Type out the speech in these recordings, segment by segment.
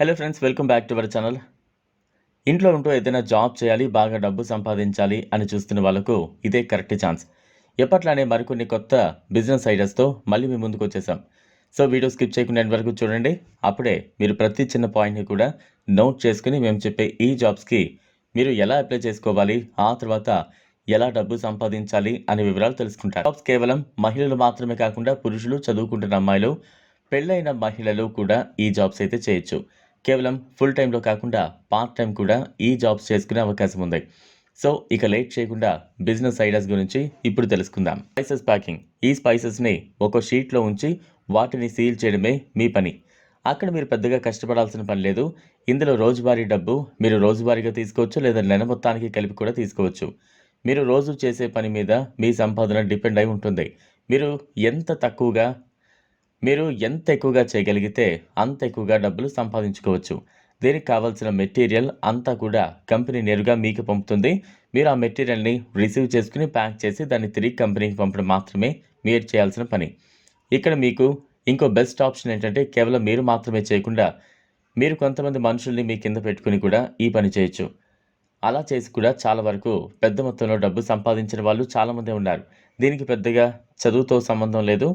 Hello friends welcome back to our channel ఇంట్లో ఉంటూ ఏదైనా జాబ్ చేయాలి బాగా డబ్బు సంపాదించాలి అని చూస్తున్న వాళ్ళకు ఇదే కరెక్ట్ ఛాన్స్ ఎప్పట్లానే మరికొన్ని కొత్త బిజినెస్ ఐడియాస్తో మళ్ళీ మీ ముందుకు వచ్చేసాం. సో వీడియో స్కిప్ చేయకుండా వరకు చూడండి. అప్పుడే మీరు ప్రతి చిన్న పాయింట్ని కూడా నోట్ చేసుకుని మేము చెప్పే ఈ జాబ్స్కి మీరు ఎలా అప్లై చేసుకోవాలి ఆ తర్వాత ఎలా డబ్బు సంపాదించాలి అనే వివరాలు తెలుసుకుంటారు. జాబ్స్ కేవలం మహిళలు మాత్రమే కాకుండా పురుషులు చదువుకుంటున్న అమ్మాయిలు పెళ్ళైన మహిళలు కూడా ఈ జాబ్స్ అయితే చేయొచ్చు. కేవలం ఫుల్ టైంలో కాకుండా పార్ట్ టైం కూడా ఈ జాబ్స్ చేసుకునే అవకాశం ఉంది. సో ఇక లేట్ చేయకుండా బిజినెస్ ఐడియాస్ గురించి ఇప్పుడు తెలుసుకుందాం. స్పైసెస్ ప్యాకింగ్ ఈ స్పైసెస్ని ఒక షీట్లో ఉంచి వాటిని సీల్ చేయడమే మీ పని. అక్కడ మీరు పెద్దగా కష్టపడాల్సిన పని లేదు. ఇందులో రోజువారీ డబ్బు మీరు రోజువారీగా తీసుకోవచ్చు లేదా నెల మొత్తానికి కలిపి కూడా తీసుకోవచ్చు. మీరు రోజు చేసే పని మీద మీ సంపాదన డిపెండ్ అయి ఉంటుంది. మీరు ఎంత తక్కువగా మీరు ఎంత ఎక్కువగా చేయగలిగితే అంత ఎక్కువగా డబ్బులు సంపాదించుకోవచ్చు. దీనికి కావాల్సిన మెటీరియల్ అంతా కూడా కంపెనీ నేరుగా మీకు పంపుతుంది. మీరు ఆ మెటీరియల్ని రిసీవ్ చేసుకుని ప్యాక్ చేసి దాన్ని తిరిగి కంపెనీకి పంపడం మాత్రమే మీరు చేయాల్సిన పని. ఇక్కడ మీకు ఇంకో బెస్ట్ ఆప్షన్ ఏంటంటే కేవలం మీరు మాత్రమే చేయకుండా మీరు కొంతమంది మనుషుల్ని మీ కింద పెట్టుకుని కూడా ఈ పని చేయొచ్చు. అలా చేసి కూడా చాలా వరకు పెద్ద మొత్తంలో డబ్బు సంపాదించిన వాళ్ళు చాలామంది ఉన్నారు. దీనికి పెద్దగా చదువుతో సంబంధం లేదు.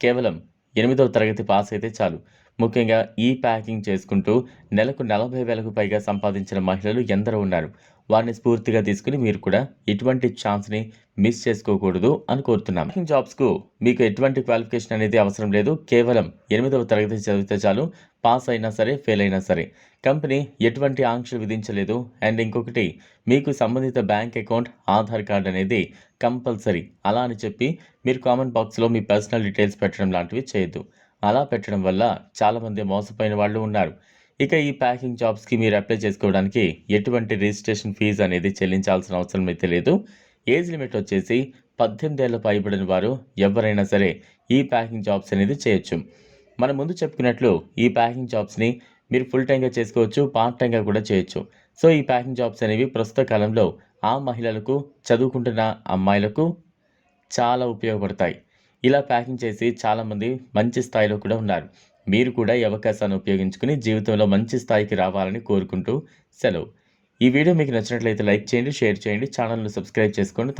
కేవలం ఎనిమిదవ తరగతి పాస్ అయితే చాలు. ముఖ్యంగా ఈ ప్యాకింగ్ చేసుకుంటూ నెలకు నలభై వేలకు పైగా సంపాదించిన మహిళలు ఎందరో ఉన్నారు. వారిని స్ఫూర్తిగా తీసుకుని మీరు కూడా ఇటువంటి ఛాన్స్ని మిస్ చేసుకోకూడదు అని కోరుతున్నాం. బ్యాంకింగ్ జాబ్స్కు మీకు ఎటువంటి క్వాలిఫికేషన్ అనేది అవసరం లేదు. కేవలం ఎనిమిదవ తరగతి చదివితే చాలు పాస్ అయినా సరే ఫెయిల్ అయినా సరే. కంపెనీ ఎటువంటి ఆంక్షలు విధించలేదు. అండ్ ఇంకొకటి మీకు సంబంధిత బ్యాంక్ అకౌంట్ ఆధార్ కార్డ్ అనేది కంపల్సరీ అలా అని చెప్పి మీరు కామెంట్ బాక్స్లో మీ పర్సనల్ డీటెయిల్స్ పెట్టడం లాంటివి చేయొద్దు. అలా పెట్టడం వల్ల చాలామంది మోసపోయిన వాళ్ళు ఉన్నారు. ఇక ఈ ప్యాకింగ్ జాబ్స్కి మీరు అప్లై చేసుకోవడానికి ఎటువంటి రిజిస్ట్రేషన్ ఫీజు అనేది చెల్లించాల్సిన అవసరం అయితే లేదు. ఏజ్ లిమిట్ వచ్చేసి పద్దెనిమిది ఏళ్ళ పైబడిన వారు ఎవరైనా సరే ఈ ప్యాకింగ్ జాబ్స్ అనేది చేయొచ్చు. మనం ముందు చెప్పుకున్నట్లు ఈ ప్యాకింగ్ జాబ్స్ని మీరు ఫుల్ టైంగా చేసుకోవచ్చు పార్ట్ టైంగా కూడా చేయొచ్చు. సో ఈ ప్యాకింగ్ జాబ్స్ అనేవి ప్రస్తుత కాలంలో ఆ మహిళలకు చదువుకుంటున్న అమ్మాయిలకు చాలా ఉపయోగపడతాయి. ఇలా ప్యాకింగ్ చేసి చాలామంది మంచి స్థాయిలో కూడా ఉన్నారు. మీరు కూడా ఈ అవకాశాన్ని ఉపయోగించుకుని జీవితంలో మంచి స్థాయికి రావాలని కోరుకుంటూ సెలవు. ఈ వీడియో మీకు నచ్చినట్లయితే లైక్ చేయండి షేర్ చేయండి ఛానల్ను సబ్స్క్రైబ్ చేసుకోండి.